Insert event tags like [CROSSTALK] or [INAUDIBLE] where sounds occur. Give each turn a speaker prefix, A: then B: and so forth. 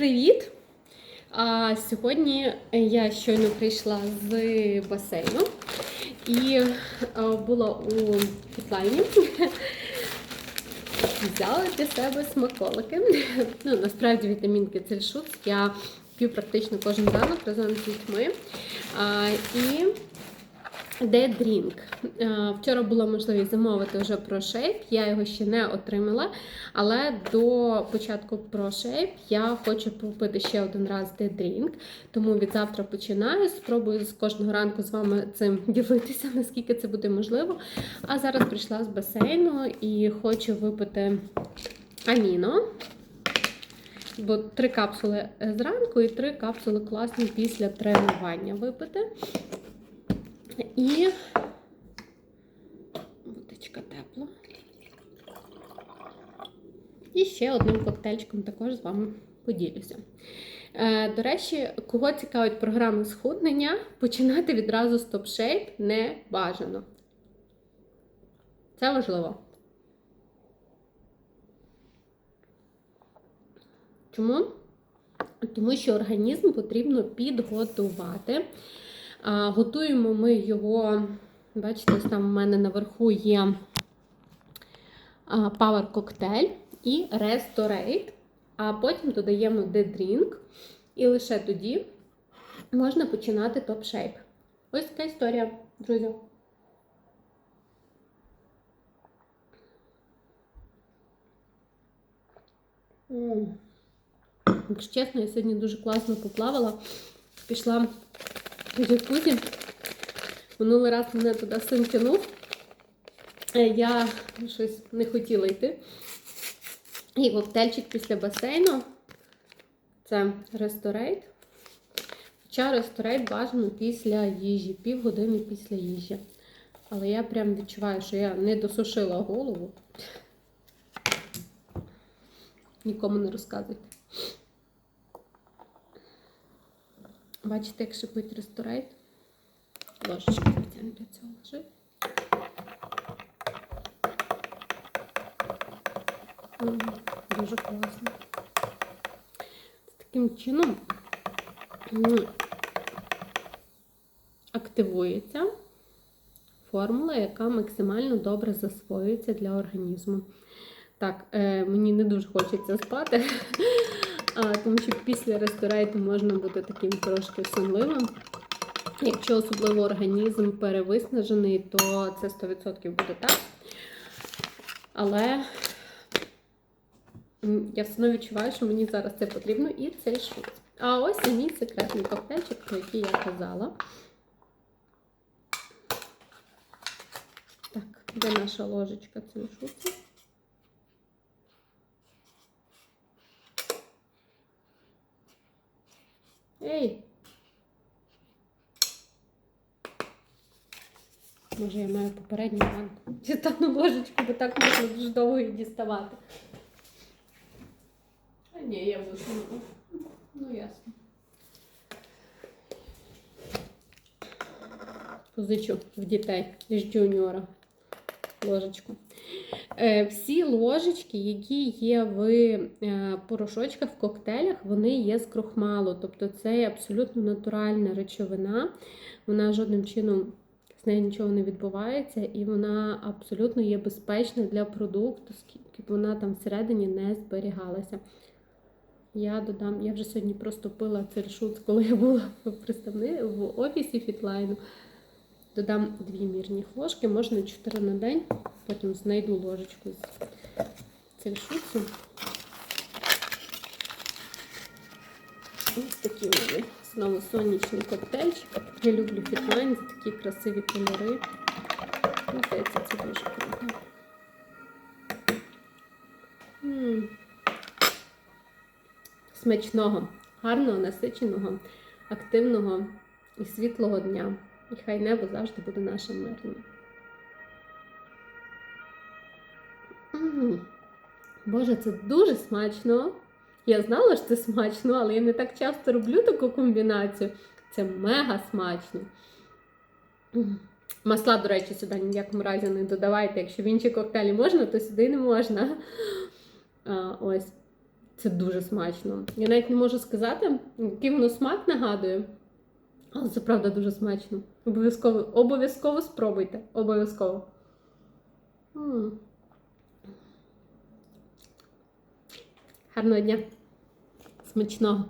A: Привіт! А, сьогодні я щойно прийшла з басейну і була у фітлайні. Взяла для себе смаколики. Ну, насправді вітамінки цельшут я п'ю практично кожен ранок разом з дітьми. А, і Де дрінк. Вчора була можливість замовити вже ProShape, я його ще не отримала. Але до початку ProShape я хочу попити ще один раз де дрінк. Тому від завтра починаю. Спробую з кожного ранку з вами цим [LAUGHS] ділитися, наскільки це буде можливо. А зараз прийшла з басейну і хочу випити аміно. Бо три капсули зранку і три капсули класні після тренування випити. І водичка тепла. І ще одним коктейльчиком також з вами поділюся. Е, До речі, кого цікавить програми схуднення, починати відразу з топ-шейп не бажано. Це важливо. Чому? Тому що організм потрібно підготувати. Готуємо ми його, бачите, там у мене наверху є Power коктейль і Restorate, а потім додаємо D-Drink, і лише тоді можна починати топ-шейп. Ось така історія, друзі. Якщо чесно, я сьогодні дуже класно поплавала. Пішла джакузі. Минулий раз мене туди син тянув. Я щось не хотіла йти. І коктейльчик після басейну. Це ресторейт. Хоча ресторейт бажано після їжі, півгодини після їжі. Але я прям відчуваю, що я не досушила голову. Нікому не розказуйте. Бачите, як шипить ресторейт. Ложечка спеціально для цього лежить. Дуже класно. Таким чином активується формула, яка максимально добре засвоюється для організму. Так, е, мені не дуже хочеться спати, тому що після ресторейту можна бути таким трошки сонливим. Якщо особливо організм перевиснажений, то це 100% буде так. Але я все одно відчуваю, що мені зараз це потрібно і цей шут. А ось і мій секретний коктейльчик, про який я казала. Так, де наша ложечка цельшуцу? Ей! Може, я маю попередню банку. Дістану ложечку, бо так можна дуже довго її діставати. А ні, я висуну. Ну, ясно. Позичу в дітей з джуніора Ложечку. Е, всі ложечки, які є в е, порошочках, в коктейлях, вони є з крохмалу. Тобто це абсолютно натуральна речовина. Вона жодним чином з нею нічого не відбувається, і вона абсолютно є безпечна для продукту, скільки б вона там всередині не зберігалася. Я додам, я вже сьогодні просто пила цельшут, коли я була в представни в офісі фітлайну. Додам дві мірні ложки, можна 4 на день, потім знайду ложечку з цельшуцу. Ось такі вони. Знову сонячний коктейльчик. Я люблю фітлайн за такі красиві кольори. Мені здається, це дуже круто. Смачного, гарного, насиченого, активного і світлого дня. І хай небо завжди буде нашим мирним. Боже, це дуже смачно. Я знала, що це смачно, але я не так часто роблю таку комбінацію. Це мега смачно. Масла, до речі, сюди ні в якому разі не додавайте. Якщо в інші коктейлі можна, то сюди не можна. А, Ось. Це дуже смачно. Я навіть не можу сказати, який воно смак нагадує. Але це правда дуже смачно. Обов'язково обов'язково спробуйте. Обов'язково. Гарного дня. Смачного.